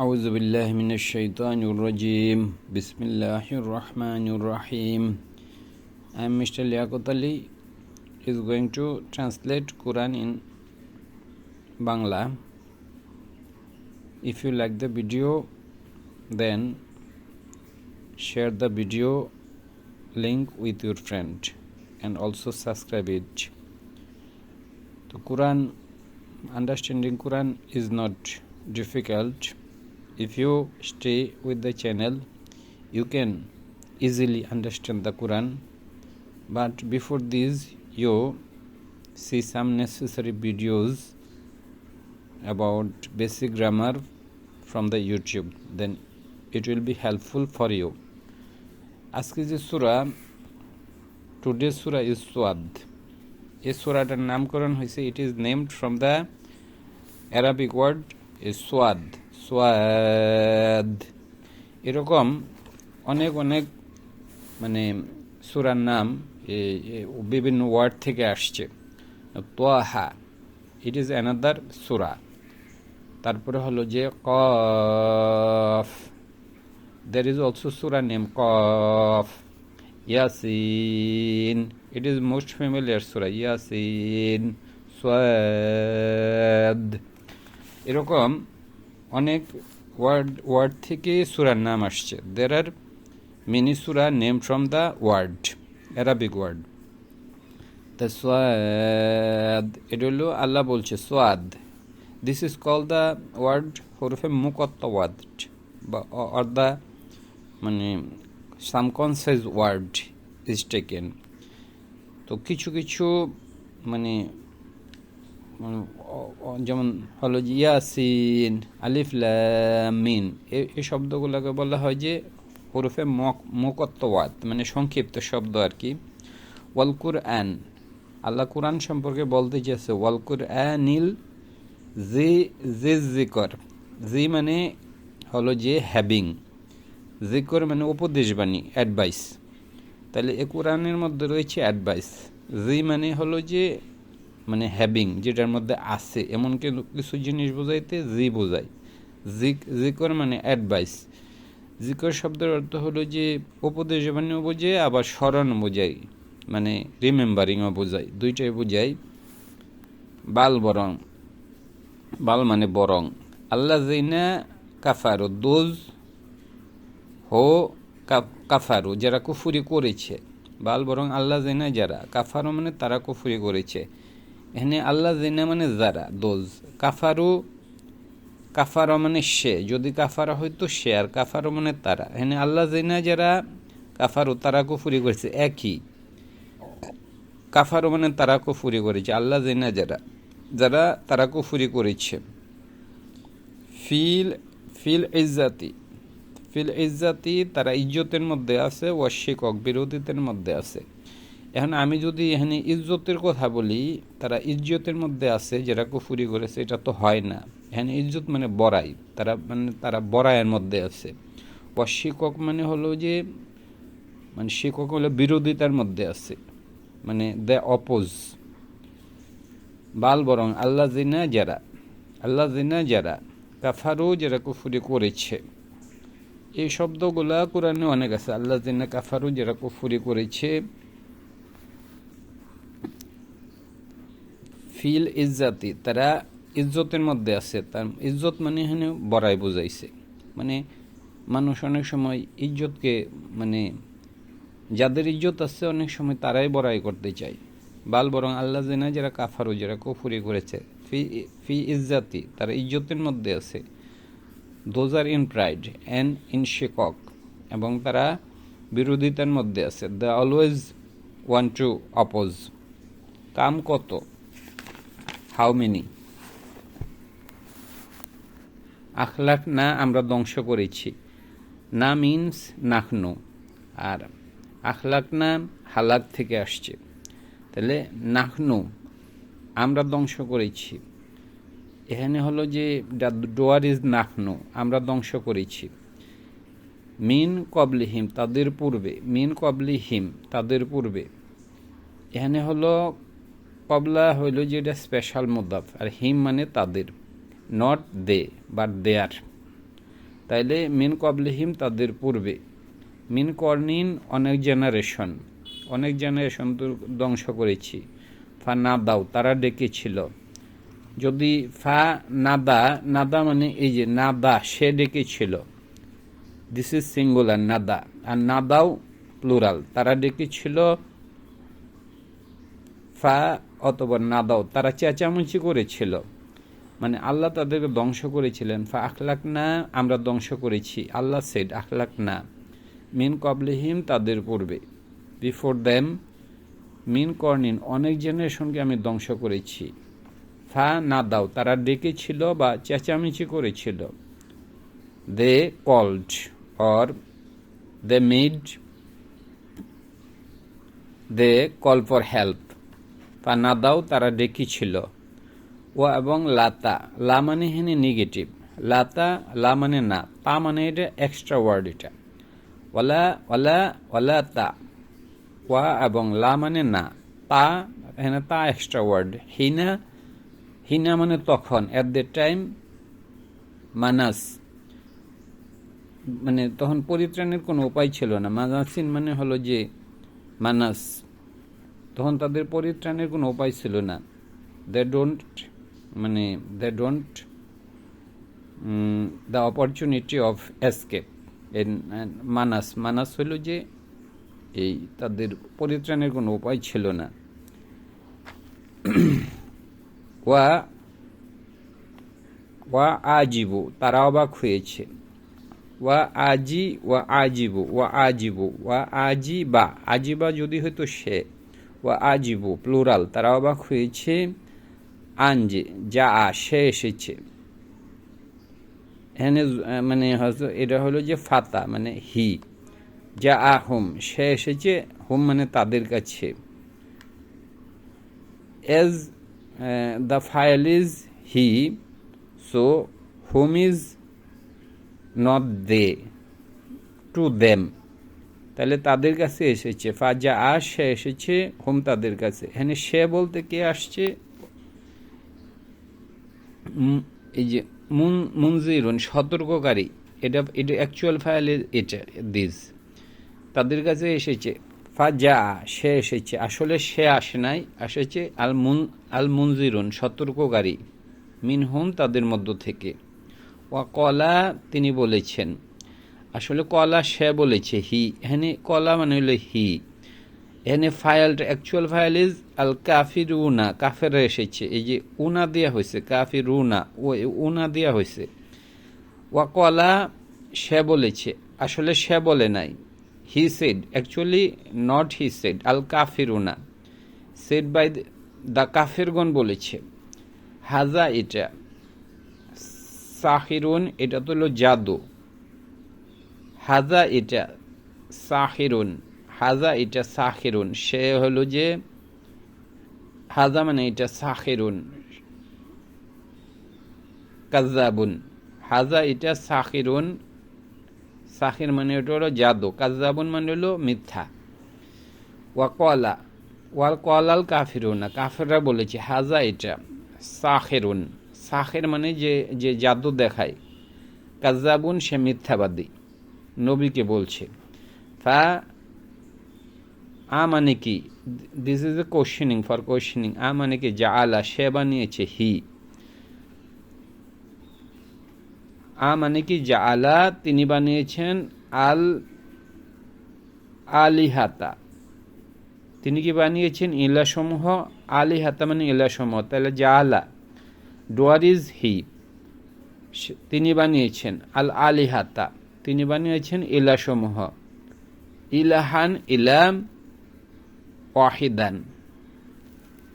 أعوذ بالله من الشيطان الرجيم بسم الله الرحمن الرحيم I am Mr. Liaquat Ali is going to translate Quran in Bangla. If you like the video then share the video link with your friend and also subscribe it. The Quran understanding Quran is not difficult if you stay with the channel you can easily understand the quran but before this you see some necessary videos about basic grammar from the youtube then it will be helpful for you আজকে যে সুরা today সুরা is সোয়াদ এই সুরাটার নামকরণ হয়েছে it is named from the Arabic word is Saad Saad. এরকম অনেক অনেক মানে সুরার নাম বিভিন্ন ওয়ার্ড থেকে আসছে। তোয়াহা ইট ইজ অ্যানাদার সুরা। তারপরে হলো যে কফ। দের ইজ অলসো সুরা name Qaf. Yasin it is most familiar সুরা, ইয়াসিন, সোয়াদ। এরকম অনেক ওয়ার্ড ওয়ার্ড থেকে সুরার নাম আসছে। দের আর মেনি সুরা name from the word Arabic word the Saad এটা হলো আল্লাহ বলছে Saad this is call the word হরফে মুকত্তওয়াদ, বা অর দ্য মানে সামকনসাইজ ওয়ার্ড ইজ টেকেন তো কিছু কিছু মানে যেমন হলো ইয়াসিন, আলিফ মিন এই শব্দগুলোকে বলা হয় যে হরফে মকত্তওয়াত মানে সংক্ষিপ্ত শব্দ আর কি। ওয়ালকুর অ্যান আল্লাহ কোরআন সম্পর্কে বলতে চেয়েছে ওয়ালকুর অ্যানিল জি জি জিকর। জি মানে হলো যে হ্যাবিং। জিকর মানে উপদেশ বাণী, অ্যাডভাইস। তাহলে এ কোরআনের মধ্যে রয়েছে অ্যাডভাইস। জি মানে হলো যে মানে হ্যাবিং যেটার মধ্যে আছে, এমন কিছু জিনিস বোঝাইতে জি বোঝায়। জিক, জিকর মানে অ্যাডভাইস জিকর শব্দের অর্থ হলো যে উপদেশ বাণীও বোঝে আবার স্মরণ বোঝায় মানে রিমেম্বারিংও বোঝায়। দুইটাই বোঝায়। বাল বরং, বাল মানে বরং। আল্লাহ জৈনা কাফারো, দোজ হো কাফারু, যারা কুফুরি করেছে। বাল বরং আল্লাহ জিনা যারা, কাফারো মানে তারা কুফুরি করেছে। এখানে আল্লাহ জেনা মানে যারা, দোজ। কাফারু, কাফারা মানে সে। যদি কাফারা হয়তো সে, আর কাফারো মানে তারা। এখানে আল্লাহ জেনা যারা, কাফারু তারা কুফুরি করেছে, একই। কাফারো মানে তারা কুফুরি করেছে, আল্লাহ জেনা যারা। যারা তারা কুফুরি করেছে। ফিল ফিল ইজ্জাতি। ফিল ইজ্জাতি তারা ইজ্জতের মধ্যে আছে ও শিকক বিরোধীদের মধ্যে আছে। এখন আমি যদি এখানে ইজ্জতের কথা বলি, তারা ইজ্জতের মধ্যে আছে যারা কুফুরি করেছে, এটা তো হয় না। এখানে ইজ্জত মানে বড়াই, তারা মানে তারা বড়াইয়ের মধ্যে আছে। অশিকক মানে হলো যে মানে শিক্ষক হলো বিরোধিতার মধ্যে আছে মানে দ্য অপোজ বাল বরং আল্লাহ জিনা যারা আল্লাহ জিনা যারা, কাফারও যারা কুফুরি করেছে। এই শব্দগুলা কোরআনে অনেক আছে আল্লাহ জিনা কাফারও যারা কুফুরি করেছে ফিল ইজ্জাতি, তারা ইজ্জতের মধ্যে আছে। তার ইজ্জত মানে এখানে বড়াই বোঝাইছে। মানে মানুষ অনেক সময় ইজ্জতকে মানে যাদের ইজ্জত আছে, অনেক সময় তারাই বড়াই করতে চায়। বাল বরং আল্লাহ জেনা যারা কাফারু, যারা কুফুরি করেছে, ফি ফি ইজ্জাতি, তারা ইজ্জতের মধ্যে আছে। Those are in pride and in শেকক এবং তারা বিরোধিতার মধ্যে আছে। The always one to oppose come কত? হাউ মেনি আখলাক না আমরা ধ্বংস করেছি। না মিনস নাখনো। আর আখলাক না হালাক থেকে আসছে। তাহলে নাখনু আমরা ধ্বংস করেছি। এখানে হলো যে ডোয়ার ইজ নাখনু, আমরা ধ্বংস করেছি। মিন কবলি হিম তাদের পূর্বে। মিন কবলি হিম তাদের পূর্বে। এখানে হলো কবলা হইল যে এটা স্পেশাল মুদাফ, আর হিম মানে তাদের নট দে বাট দেয়ার তাইলে মিন কবলিহিম তাদের পূর্বে। মিন কর্নিন অনেক জেনারেশন অনেক জেনারেশন তো ধ্বংস করেছি। ফা না দাও, তারা ডেকেছিল। যদি ফা নাদা নাদা মানে এই যে নাদা সে ডেকেছিল। দিস ইজ সিঙ্গুলার নাদা আর নাদাও প্লুরাল তারা ডেকেছিল ফা অথবা নাদাও তারা চেঁচামেচি করেছিল। মানে আল্লাহ তাদেরকে ধ্বংস করেছিলেন। ফা আখলাক না আমরা ধ্বংস করেছি। আল্লাহ সেড আখলাক না মিন কবলিহিম তাদের পূর্বে। বিফোর দ্যাম মিন কর্নিন অনেক জেনারেশনকে আমি ধ্বংস করেছি। ফা না দাও, তারা ডেকেছিল বা চেঁচামেচি করেছিল। They called or they mid they call for help ফা না দাও তারা ডেকেছিল ও এবং লাতা, লা মানে হেনে নেগেটিভ লাতা লা মানে না তা মানে এটা এক্সট্রা ওয়ার্ড এটা। ওলা ওলা ওলা তা ওয়া এবং লা মানে না তা এখানে তা এক্সট্রা ওয়ার্ড হিনা হিনা মানে তখন অ্যাট দ্য টাইম মানাস। মানে তখন পরিত্রাণের কোনো উপায় ছিল না। মানাসিন মানে হলো যে, মানাস। তখন তাদের পরিত্রাণের কোনো উপায় ছিল না। দে ডোন্ট মানে they don't the opportunity of escape Manas মানাস হইল যে এই তাদের পরিত্রাণের কোনো উপায় ছিল না। ওয়া ওয়া আজিবু তারা অবাক হয়েছে। ওয়া আজি ওয়া আজিবু ওয়া আজিবু ওয়া আজিবা আজিবা যদি হয়তো সে ওয়া আজিবু প্লুরাল তারা অবাক হয়েছে আঞ্জে যা সে এসেছে এখানে মানে এটা হলো যে ফাতা মানে হি যা আ হুম সে এসেছে হোম মানে তাদের কাছে as the file is he so whom is not they to them তাহলে তাদের কাছে এসেছে, ফাজা আ সে এসেছে, হোম তাদের কাছে। এখানে সে বলতে কে আসছে? এই যে মুন, মুনজিরুন, সতর্ককারী। এটা এটা অ্যাকচুয়াল ফাইল এটা দিস তাদের কাছে এসেছে ফা যা সে এসেছে। আসলে সে আসে নাই এসেছে আল মুন, আল মুনজিরুন, সতর্ককারী। মিনহুম তাদের মধ্য থেকে। ওয়া কলা, তিনি বলেছেন আসলে কলা সে বলেছে, হি। এখানে কলা মানে হলো হি। এখানে ফাইলটা অ্যাকচুয়াল ফাইল ইজ আল কাফির উনা কাফের এসেছে। এই যে উনা দেওয়া হয়েছে কাফির উনা ও উনা দেওয়া হয়েছে। ওয়া কলা সে বলেছে, আসলে সে বলে নাই। He said actually not he said আল কাফির উনা সেড বাই দ্য কাফিরগণ বলেছে, হাজা এটা সাহিরুন এটা তো হলো জাদু। হাজা এটা সাহিরুন, হাজা এটা সাহিরুন। সে হলো যে, হাজা মানে এটা সাহিরুন কাজাবুন হাজা এটা সাহিরুন, সাহির মানে ওটা হলো জাদু কাজাবুন মানে হলো মিথ্যা। ওয়া কলা ওয়াল কলাল কাফিরুনা, কাফেররা বলেছে হাজা এটা সাহেরুন। সাহের মানে যে যে জাদু দেখায়। কাজাবুন সে মিথ্যাবাদী। নবীকে বলছে। ফা আ মানে কি? This is a questioning for questioning আ মানে কি? যা আলা সে বানিয়েছে হি। আ মানে কি? যা আলা তিনি বানিয়েছেন আল আলিহাতা। তিনি কি বানিয়েছেন? ইলাসমূহ, আলিহাতা মানে ইলাসমূহ, তাহলে যা আলা ডোয়ার ইজ হি তিনি বানিয়েছেন আল আলিহাতা। তিনি বানিয়েছেন ইলাসমূহ ইলাহান ইলাম ওয়াহিদান।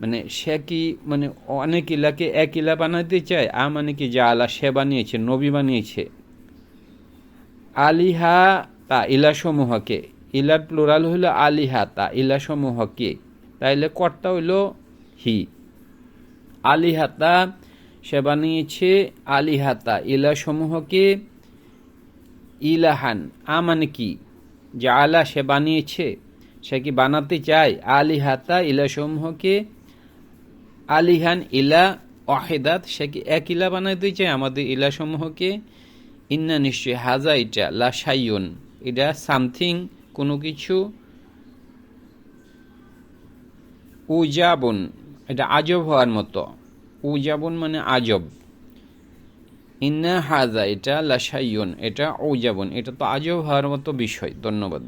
মানে সে কি মানে অনেক ইলাকে এক ইলা বানাতে চায়? আ মানে কি যা আলা সে বানিয়েছে, নবী বানিয়েছে। আলিহা তা ইলাসমূহকে ইলার প্লোরাল হইল আলিহা তা ইলাসমূহকে তাইলে কর্তা হইল হি। আলিহাতা সে বানিয়েছে আলিহাতা ইলাসমূহকে ইলাহান আ মানে কি? যা আলা সে বানিয়েছে, সে কি বানাতে চায়? আলিহাতা ইলাসমূহকে আলিহান ইলা অহেদাত সে কি এক ইলা বানাতে চায়? আমাদের ইলাসমূহকে ইন্না নিশ্চয় হাজা এটা লাসাইয়ন এটা সামথিং, কোনো কিছু, উজাবন, এটা আজব হওয়ার মতো। উজাবন মানে আজব। ইন্না হাজা এটা লাশাইয়ন এটা উজাবন এটা তো আজও হওয়ার মতো বিষয় ধন্যবাদ।